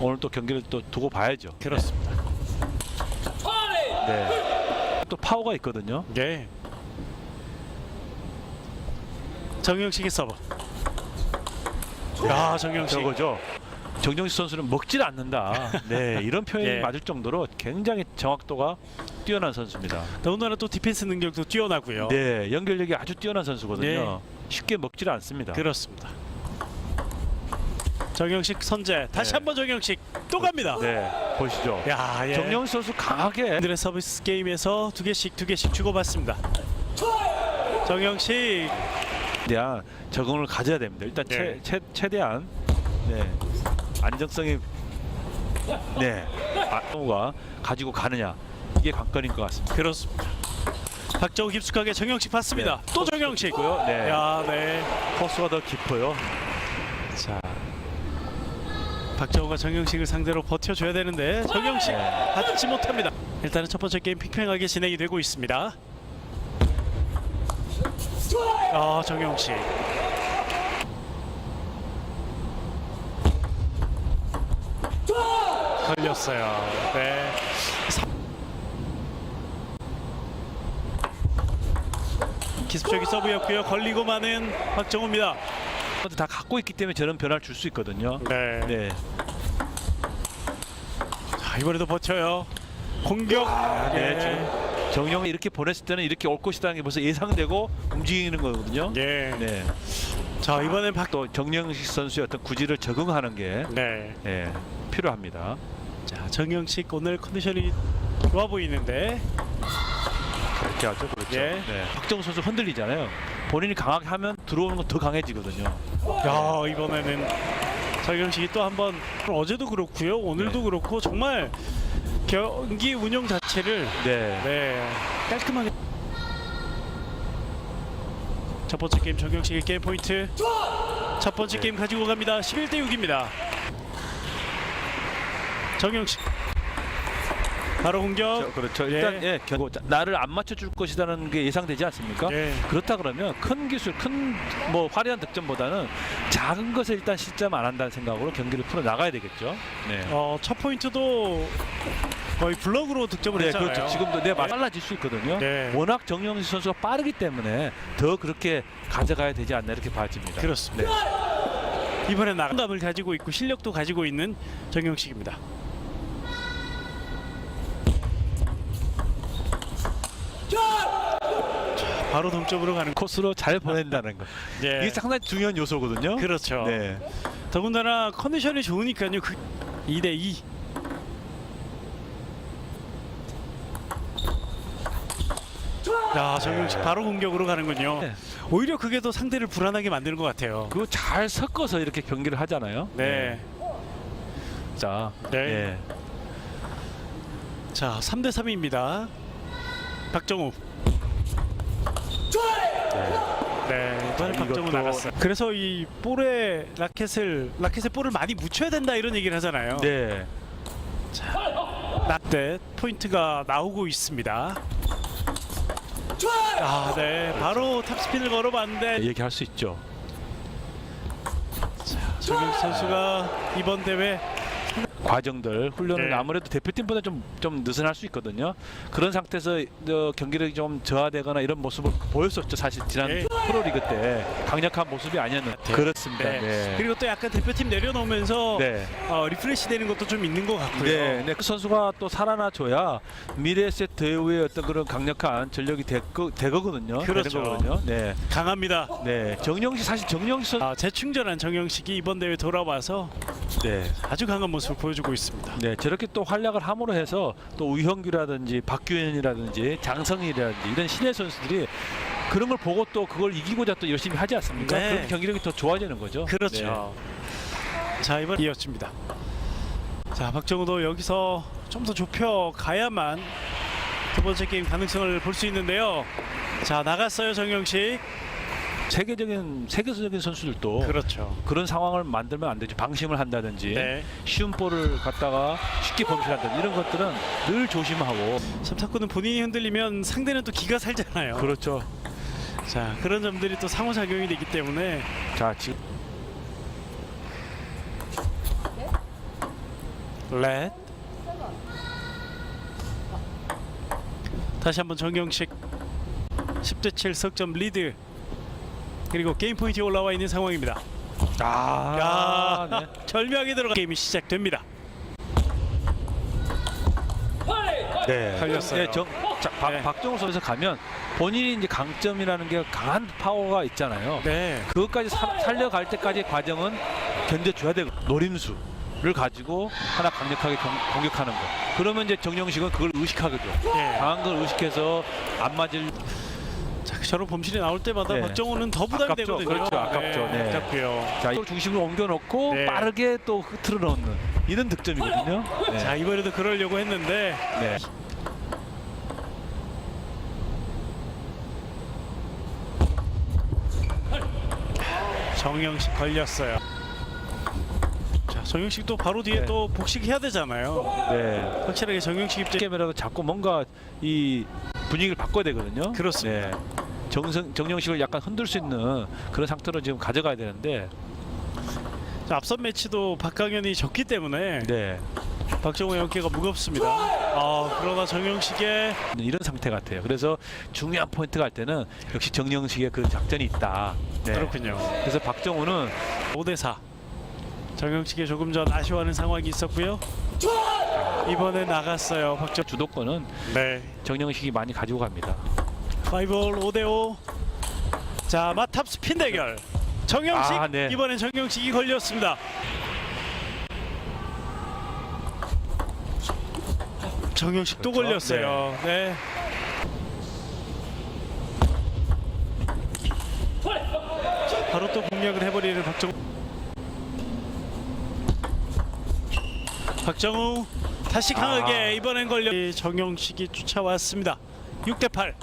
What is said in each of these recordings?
오늘 또 경기를 또 두고 봐야죠. 그렇습니다. 네. 또 파워가 있거든요. 네. 정영식의 서브. 야 정영식. 저거죠. 정정식 선수는 먹질 않는다. 네, 이런 표현이 예. 맞을 정도로 굉장히 정확도가 뛰어난 선수입니다. 더군다나 또 디펜스 능력도 뛰어나고요. 네, 연결력이 아주 뛰어난 선수거든요. 네. 쉽게 먹질 않습니다. 그렇습니다. 정영식 선제 다시 네. 한번 정영식 또 갑니다. 네, 보시죠. 야, 예. 정영식 선수 강하게 오늘의 서비스 게임에서 두 개씩 두 개씩 주고받습니다. 정영식 대한 적응을 가져야 됩니다. 일단 네. 최, 최, 최대한 네, 안정성이 네, 아가 가지고 가느냐 이게 관건인 것 같습니다. 그렇습니다. 박정우 깊숙하게 정영식 봤습니다. 네. 또 정영식. 있고요. 네, 야, 네. 코스가 더 깊어요. 자. 박정우가 정영식을 상대로 버텨줘야 되는데 정영식 네. 받지 못합니다. 일단은 첫 번째 게임 팽팽하게 진행이 되고 있습니다. 아 정영식 걸렸어요. 네. 기습적인 서브였고요. 걸리고 마는 박정우입니다. 다 갖고 있기 때문에 저런 변화를 줄 수 있거든요. 네. 네, 자, 이번에도 버텨요. 공격. 네, 네. 지금 정영이 이렇게 보냈을 때는 이렇게 올 것이라는 게 벌써 예상되고 움직이는 거거든요. 예. 네, 자 이번엔 박. 또 정영식 선수의 어떤 구질을 적응하는 게 네. 네, 필요합니다. 자 정영식 오늘 컨디션이 좋아 보이는데. 이렇게 하죠, 그렇죠. 예. 네. 박정우 선수 흔들리잖아요. 본인이 강하게 하면 들어오는 건 더 강해지거든요. 야 이번에는 정영식이 또 한번 어제도 그렇고요. 오늘도 네. 그렇고 정말 경기 운영 자체를 네, 네 깔끔하게. 첫 번째 게임 정영식의 게임 포인트. 첫 번째 네. 게임 가지고 갑니다. 11대 6입니다. 정영식. 바로 공격. 저, 그렇죠. 예. 일단 예, 결국 나를 안 맞춰줄 것이라는 게 예상되지 않습니까? 예. 그렇다 그러면 큰 기술, 큰 뭐 화려한 득점보다는 작은 것에 일단 실점 안 한다는 생각으로 경기를 풀어 나가야 되겠죠. 네. 어, 첫 포인트도 거의 블럭으로 득점을 네, 했잖아요. 그렇죠. 지금도 네, 네. 빨라질 수 있거든요. 네. 워낙 정영식 선수가 빠르기 때문에 더 그렇게 가져가야 되지 않나 이렇게 봐집니다. 그렇습니다. 이번에 나감을 가지고 있고 실력도 가지고 있는 정영식입니다. 자, 바로 동점으로 가는 코. 코스로 잘 보낸다는 거. 예. 이게 상당히 중요한 요소거든요. 그렇죠. 네. 더군다나 컨디션이 좋으니까요. 그 2대 2. 야, 정영식 바로 공격으로 가는군요. 네. 오히려 그게 더 상대를 불안하게 만드는 것 같아요. 그거 잘 섞어서 이렇게 경기를 하잖아요. 네. 자, 네. 예. 자, 3대 3입니다. 박정우. 네, 이번에 자, 박정우 이것도- 나갔어요. 그래서 이 볼에 라켓을 라켓에 볼을 많이 묻혀야 된다 이런 얘기를 하잖아요. 네. 라켓 포인트가 나오고 있습니다. 아, 네, 바로 탑스핀을 걸어봤는데 얘기할 수 있죠. 정영 선수가 이번 대회 과정들 훈련을 네. 아무래도 대표팀보다 좀 좀 느슨할 수 있거든요. 그런 상태에서 어, 경기력이 좀 저하되거나 이런 모습을 보였었죠. 사실 지난 네. 프로리그 때 강력한 모습이 아니었는데 그렇습니다. 네. 네. 그리고 또 약간 대표팀 내려놓으면서 네. 어, 리프레시 되는 것도 좀 있는 것 같고요. 네, 네, 그 선수가 또 살아나줘야 미래 세트 이후에 어떤 그런 강력한 전력이 될 거, 되거든요. 그렇죠. 거거든요. 네, 강합니다. 네, 정영식 사실 정영식 선, 아, 재충전한 정영식이 이번 대회 돌아와서 네, 아주 강한 모습을 보여주고 있습니다. 네, 저렇게 또 활약을 함으로 해서 또 우형규라든지 박규현이라든지 장성일이라든지 이런 신예 선수들이 그런 걸 보고 또 그걸 이기고자 또 열심히 하지 않습니까? 네. 그럼 경기력이 더 좋아지는 거죠. 그렇죠. 자 이번 이어집니다. 자 박정우도 여기서 좀 더 좁혀 가야만 두 번째 게임 가능성을 볼 수 있는데요. 자 나갔어요 정영식. 네. 세계적인 세계적인 선수들도 그렇죠. 그런 상황을 만들면 안 되죠. 방심을 한다든지 네. 쉬운 볼을 갖다가 쉽게 범실한다든지 이런 것들은 늘 조심하고 삼타구는 본인이 흔들리면 상대는 또 기가 살잖아요. 그렇죠. 자 그런 점들이 또 상호작용이 되기 때문에 자 지금 렛. 다시 한번 정경식 10대 7 석점 리드. 그리고 게임 포인트 올라와 있는 상황입니다. 아, 야, 네. 절묘하게 들어가 게임이 시작됩니다. 네. 네, 정, 자, 박, 네. 박정우 선수 가면 본인이 이제 강점이라는 게 강한 파워가 있잖아요. 네. 그것까지 사- 살려갈 때까지의 과정은 견뎌줘야 되고 노림수를 가지고 하나 강력하게 공, 공격하는 거. 그러면 이제 정영식은 그걸 의식하거죠. 예. 강한 걸 의식해서 안 맞을 자, 저런 범실이 나올 때마다 네. 박정우는 더 부담이 아깝죠. 되거든요. 그렇죠. 아깝죠. 네. 아깝고요. 자, 이걸 중심으로 옮겨놓고 네. 빠르게 또 흐트러 넣는 이런 득점이거든요. 네. 자, 이번에도 그러려고 했는데 네. 정영식 걸렸어요. 자, 정영식 또 바로 뒤에 네. 또 복식해야 되잖아요. 네. 확실하게 정영식 입장 게임이라도 자꾸 뭔가 이 분위기를 바꿔야 되거든요. 그렇습니다. 네. 정성 정영식을 약간 흔들 수 있는 그런 상태로 지금 가져가야 되는데. 자, 앞선 매치도 박강현이 졌기 때문에 네. 박정우의 어깨가 무겁습니다. 아, 그러나 정영식의 이런 상태 같아요. 그래서 중요한 포인트 갈 때는 역시 정영식의 그 작전이 있다. 네. 그렇군요. 그래서 박정우는 5대 4. 정영식이 조금 전 아쉬워하는 상황이 있었고요. 이번에 나갔어요. 박정. 주도권은 네. 정영식이 많이 가지고 갑니다. 파이볼 5대 5. 자, 마탑 스핀 대결. 정영식 아, 네. 이번엔 정영식이 걸렸습니다. 정영식 또 그렇죠. 걸렸어요. 네. 자, 바로 또 공략을 해버리는 박정우. 박정우 다시 강하게 아. 이번엔 걸려 정영식이 쫓아왔습니다. 6대 8.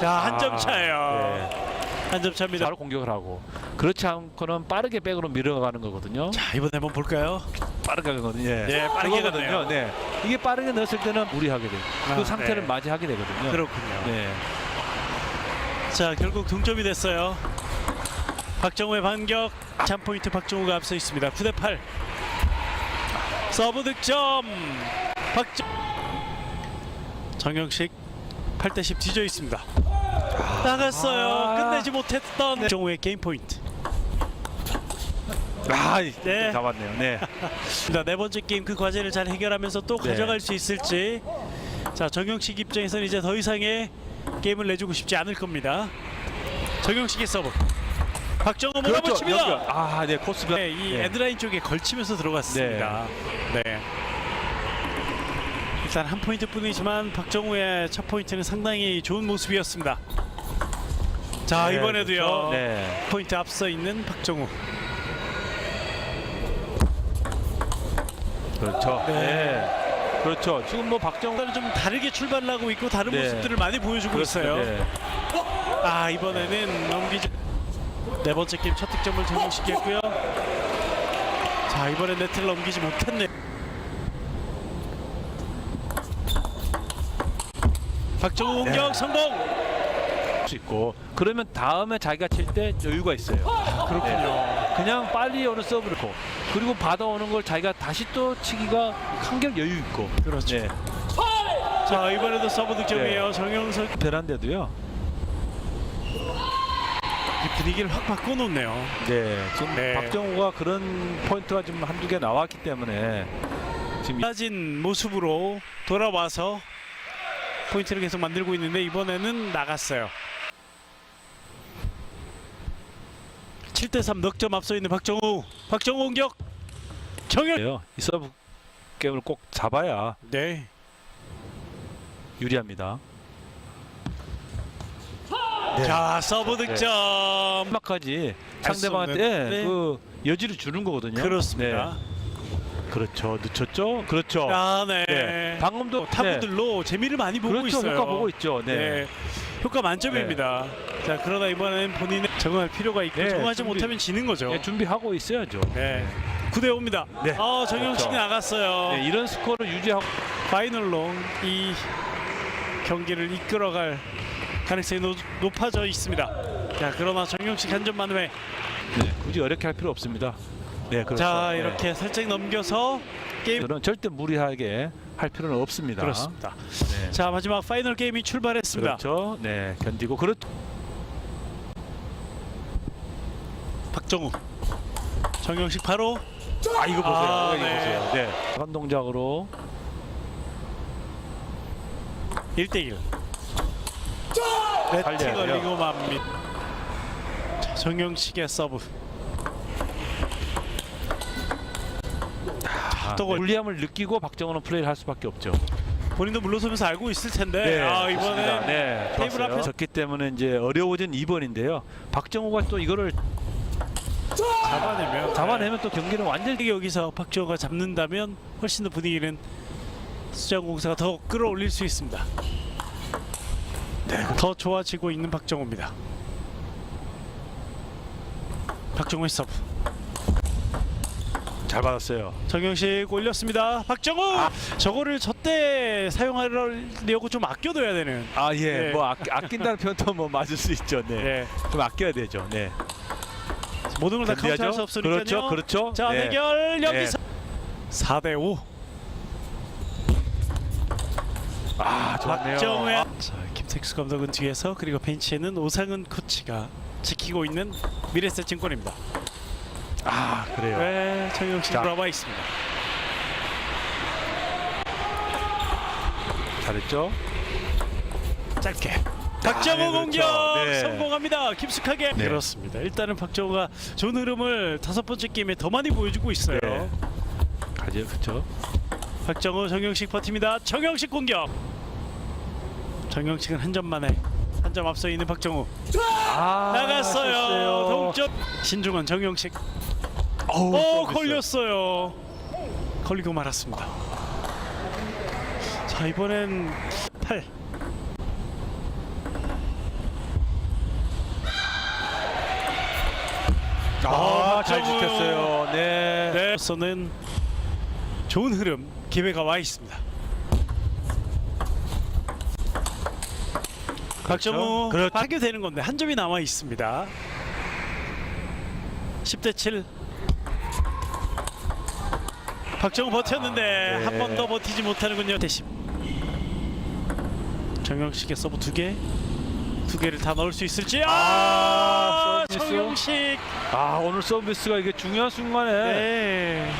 자, 한점 아, 차예요. 네. 한점 차입니다. 바로 공격을 하고 그렇지 않고는 빠르게 백으로 밀어가는 거거든요. 자, 이번에 한번 볼까요? 빠르게 가거든요. 예. 네, 빠르게. 갔네요. 네. 이게 빠르게 넣었을 때는 무리하게 돼요. 아, 그 상태를 네. 맞이하게 되거든요. 그렇군요. 네. 자, 결국 동점이 됐어요. 박정우의 반격. 참 포인트 박정우가 앞서 있습니다. 9대 8. 서브 득점. 박정 정영식 8대 10 뒤져 있습니다. 나갔어요. 아. 끝내지 못했던 박정우의 게임 포인트. 아, 네. 잡았네요. 네. 자, 네 번째 게임 그 과제를 잘 해결하면서 또 네. 가져갈 수 있을지. 자, 정영식 입장에서는 이제 더 이상의 게임을 내주고 싶지 않을 겁니다. 정영식의 서브. 박정우 몰아붙입니다. 연결. 아, 네, 코스가. 네, 이 네. 엔드라인 쪽에 걸치면서 들어갔습니다. 네. 일단 한 포인트뿐이지만 박정우의 첫 포인트는 상당히 좋은 모습이었습니다. 자 네, 이번에도요. 그렇죠. 네. 포인트 앞서 있는 박정우. 그렇죠. 네. 네. 그렇죠. 지금 뭐 박정우 오늘은 좀 다르게 출발을 하고 있고 다른 네. 모습들을 많이 보여주고 있어요. 네. 아 이번에는 넘기지 네 번째 게임 첫 득점을 성공시켰고요. 자 이번엔 네트를 넘기지 못했네. 박정우 공격 네. 성공. 수 있고 그러면 다음에 자기가 칠 때 여유가 있어요. 그렇군요. 그냥 빨리 오는 서브를 고 그리고 받아오는 걸 자기가 다시 또 치기가 한결 여유 있고 그렇죠. 네. 자 이번에도 서브 득점이에요. 정영석 베란데도요. 이 분위기를 확 바꿔놓네요. 네. 지금 네. 박정우가 그런 포인트가 좀 한두 개 나왔기 때문에 지금 이- 달라진 모습으로 돌아와서 포인트를 계속 만들고 있는데 이번에는 나갔어요. 7대3 넉점 앞서 있는 박정우. 박정우 공격. 정현. 예요. 이 서브 게임을 꼭 잡아야 네. 유리합니다. 자 서브 득점. 마지막까지 할수 상대방한테 없는, 네. 그 여지를 주는 거거든요. 그렇습니다. 네. 그렇죠. 늦췄죠. 그렇죠. 아 네. 네. 방금도 타구들로 재미를 많이 보고 그렇죠. 있어요. 효과 보고 있죠. 네. 네. 효과 만점입니다. 자 그러나 이번에는 본인의 적응할 필요가 있고 네, 적응하지 준비. 못하면 지는 거죠. 네, 준비하고 있어야죠. 네. 9대 5입니다. 네. 아 정영식이 그렇죠. 나갔어요. 네, 이런 스코어를 유지하고 파이널로 이 경기를 이끌어갈 가능성이 노, 높아져 있습니다. 자 그러나 정영식 한 점 만 회. 네, 굳이 어렵게 할 필요 없습니다. 네, 그렇죠. 자 네. 이렇게 살짝 넘겨서 게임 저는 절대 무리하게 할 필요는 없습니다. 그렇습니다. 네. 자 마지막 파이널 게임이 출발했습니다. 그렇죠. 네, 견디고 그렇 박정우, 정영식 바로 아 이거 보세요. 아, 이거 네. 보세요. 네. 한 동작으로 1대1 돼요. 걸리고 맙니다. 자, 정영식의 서브 아, 또 걸- 불리함을 느끼고 박정호는 플레이를 할 수밖에 없죠. 본인도 물러서면서 알고 있을 텐데 아 좋습니다. 이번에 네, 테이블. 앞에서- 졌기 때문에 이제 어려워진 2번인데요. 박정호가 또 이거를 잡아내면 잡아내면 또 경기는 완전히 여기서 박정호가 잡는다면 훨씬 더 분위기는 수장공사가 더 끌어올릴 수 있습니다. 더 좋아지고 있는 박정호입니다. 박정호의 서브 잘 받았어요. 정영식 올렸습니다. 박정호 저거를 저 때 사용하려고 좀 아껴둬야 되는. 아 예, 네. 뭐 아, 아낀다는 표현도 뭐 맞을 수 있죠. 네, 네. 좀 아껴야 되죠. 네, 모든 걸다 카운트할 수? 없으니까요. 그렇죠, 그렇죠. 자 네. 대결 여기서 4대 5. 아 좋네요. 박정우의 자 김택수 감독은 뒤에서 그리고 벤치에는 오상은 코치가 지키고 있는 미래세증권입니다. 아 그래요. 네, 정영식 자. 돌아와 있습니다. 잘했죠. 짧게 박정우 네, 그렇죠. 공격 네. 성공합니다. 깊숙하게 네. 그렇습니다. 일단은 박정우가 좋은 흐름을 다섯 번째 게임에 더 많이 보여주고 있어요. 네. 가죠, 그렇죠. 박정우 정영식 버팁니다. 정영식 공격. 정영식은 한 점 만에 한 점 앞서 있는 박정우 아 나갔어요. 동점. 신중원 정영식. 어우, 서비스. 걸렸어요. 걸리고 말았습니다. 자 이번엔 8. 아, 잘 박정우. 지켰어요. 네. 네. 서는 좋은 흐름 기회가 와 있습니다. 박정우 그렇죠. 파괴되는 건데 한 점이 남아 있습니다. 10대 7. 박정우 버텼는데 네. 한번 더 버티지 못하는군요. 대심. 정영식의 서브 두 개. 두 개를 다 넣을 수 있을지. 아, 아. 정영식. 아 오늘 서비스가 이게 중요한 순간에 네.